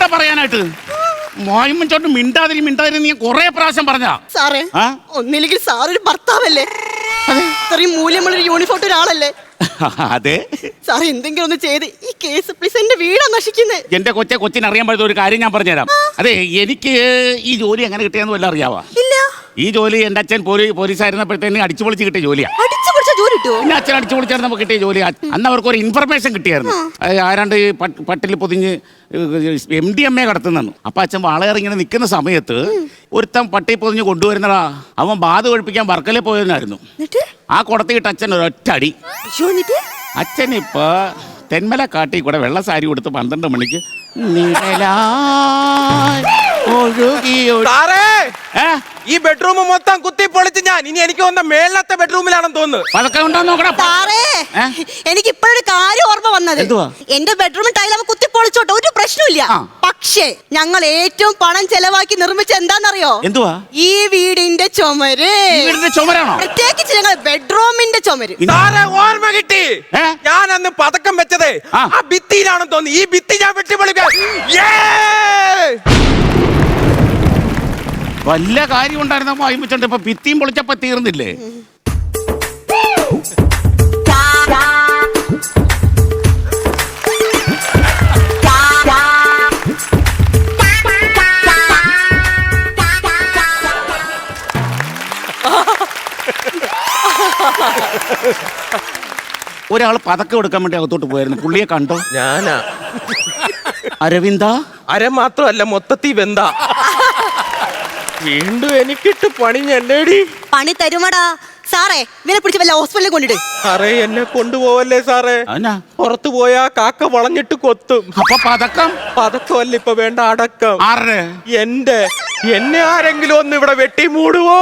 വേണ്ട പറയാനായിട്ട്? മോയമ്മച്ചോട്ട് മിണ്ടാതിരി മിണ്ടാതിരി നീ കൊറേ പ്രാവശ്യം പറഞ്ഞാ സാറേ ആ? ഒന്നില്ലെങ്കിൽ സാർ ഒരു ഭർത്താവല്ലേ ഇത്രയും മൂല്യമുള്ളൊരു യൂണിഫോം ഒരാളല്ലേ അതെ. സാർ എന്തെങ്കിലും ഒന്ന് ചെയ്ത് ഈ കേസ് പ്ലീസ് എന്റെ വീടാ നശിക്കുന്നേ. എന്റെ കൊച്ചെ കൊച്ചിന് അറിയാൻ പറ്റുന്ന ഒരു കാര്യം ഞാൻ പറഞ്ഞുതരാം. അതെ എനിക്ക് ഈ ജോലി എങ്ങനെ കിട്ടിയെന്ന് വല്ല അറിയാവാ? ഇല്ല. ഈ ജോലി എന്റെ അച്ഛൻ പോലീ പോലീസായിരുന്നപ്പോഴത്തേന് അടിച്ചു പൊളിച്ച് കിട്ടിയ ജോലിയാ. കിട്ടുമോ എന്റെ അച്ഛൻ അടിച്ചു പൊളിച്ചായിരുന്നു കിട്ടിയ ജോലി. അന്ന് അവർക്ക് ഒരു ഇൻഫർമേഷൻ കിട്ടിയായിരുന്നു. അത് ആരാണ്ട് ഈ പട്ട്- പട്ടിൽ പൊതിഞ്ഞ് എം ഡി എം എ കടത്തുന്നു അപ്പൊ അച്ഛൻ വളയറി ഇങ്ങനെ നിൽക്കുന്ന സമയത്ത് ഒരുത്തൻ പട്ടി പൊതിഞ്ഞ് കൊണ്ടുവരുന്നടാ അവൻ ബാധ ഒഴിപ്പിക്കാൻ വർക്കലെ പോയെന്നായിരുന്നു എന്നിട്ട്? ആ കുടത്തിയിട്ട് അച്ഛൻ ഒരൊറ്റ അടി അയ്യോ എന്നിട്ട്? അച്ഛൻ ഇപ്പൊ തെന്മല കാട്ടി കൂടെ വെള്ള സാരി കൊടുത്ത് പന്ത്രണ്ട് മണിക്ക് നിഴലായി ഒഴുകി ഒഴു- സാറേ! ഏ? ഈ ബെഡ്റൂം മൊത്തം കുത്തി പൊളിച്ച് ഞാൻ. ഇനി എനിക്ക് വന്ന മേളത്തെ ബെഡ്റൂമിലാണെന്ന് തോന്നുന്നു. പതക്കം ഉണ്ടോ നോക്കടാ. സാറേ ഏ? എനിക്ക് ഇപ്പോഴൊരു കാര്യം ഓർമ്മ വന്നത്. എന്തുവാ? എന്റെ ബെഡ്റൂമിൽ ടൈൽ അവ കുത്തി പൊളിച്ചോട്ടെ ഒരു പ്രശ്നമില്ല ആ. പക്ഷേ ഞങ്ങൾ ഏറ്റവും പണം ചെലവാക്കി നിർമ്മിച്ച എന്താണെന്നറിയോ? എന്തുവാ? ഈ വീടിന്റെ ചുമര്. ഈ വീടിന്റെ ചുമരാണോ? പ്രത്യേകിച്ച് ഞങ്ങൾ ബെഡ്റൂമിന്റെ ചുമര്. സാറേ ഓർമ്മ കിട്ടി. ഏ? ഞാൻ അന്ന് പതക്കം വെച്ചതേ. ആ. ആ ഭിത്തിയിലാണെന്ന് തോന്നി ഈ ഭിത്തി ഞാൻ വെട്ടിപ്പൊളിക്കാൻ. വല്ല കാര്യം ഉണ്ടായിരുന്ന വായിപ്പിച്ചോണ്ട് ഇപ്പൊ ഭിത്തിയും പൊളിച്ചപ്പോ തീർന്നില്ലേ? ഒരാൾ പതക്കം എടുക്കാൻ വേണ്ടി അകത്തോട്ട് പോയായിരുന്നു. പുള്ളിയെ കണ്ടോ? ഞാനാ. അരവിന്ദ? അര മാത്രമല്ല മൊത്തത്തിൽ വെന്ത. വീണ്ടും എനിക്കിട്ട് പണി ഞല്ലേടി പണി തരുമടാ. സാറേ ഇവനെ പിടിച്ച് വല്ല ഹോസ്പിറ്റലിൽ കൊണ്ടിട്ട് സാറേ എന്നെ കൊണ്ടുപോവല്ലേ സാറേ? അവനാ പുറത്തു പോയാ കാക്ക വളഞ്ഞിട്ട് കൊത്തും. അപ്പൊ പതക്കം? പതക്കമല്ല ഇപ്പൊ വേണ്ട അടക്കം. ആരുടെ? എന്റെ എന്നെ ആരെങ്കിലും ഒന്ന് ഇവിടെ വെട്ടി മൂടുവോ